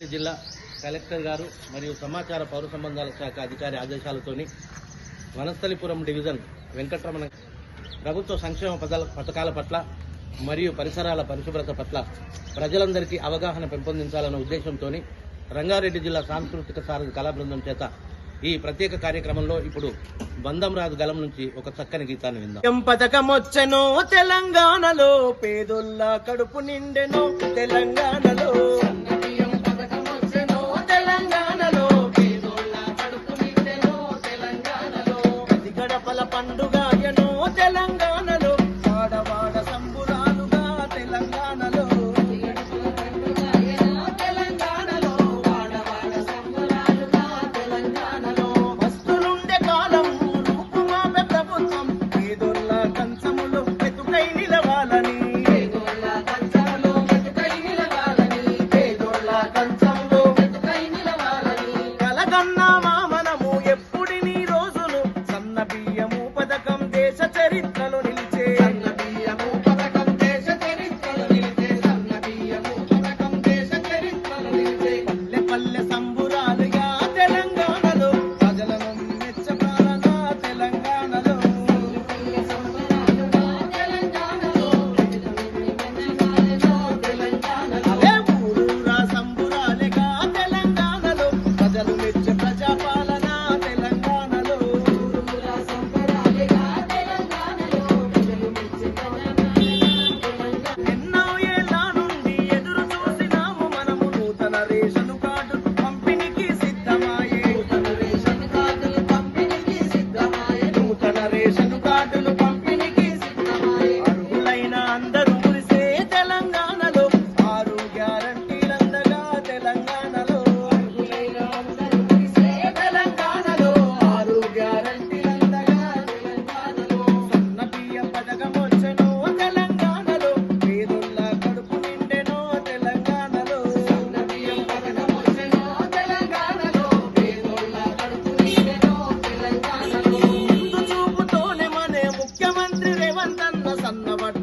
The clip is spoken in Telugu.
జిల్లా కలెక్టర్ గారు మరియు సమాచార పౌర సంబంధాల శాఖ అధికారి ఆదేశాలతోని వనస్థలిపురం డివిజన్ వెంకటరమణ ప్రభుత్వ సంక్షేమ పదాల- పథకాల పట్ల మరియు పరిసరాల పరిశుభ్రత పట్ల ప్రజలందరికీ అవగాహన పెంపొందించాలన్న ఉద్దేశంతో రంగారెడ్డి జిల్లా సాంస్కృతిక సారథి కళాబృందం చేత ఈ ప్రత్యేక కార్యక్రమంలో ఇప్పుడు బందం రాజు గలం నుంచి ఒక చక్కని గీతాన్ని విందాం. ఏం తెలంగాణలో పేదోళ్ళ కడుపు నిండెను తెలంగాణలో. చేపల పండుగ తెలంగాణ. సన్న సన్నబడ్డ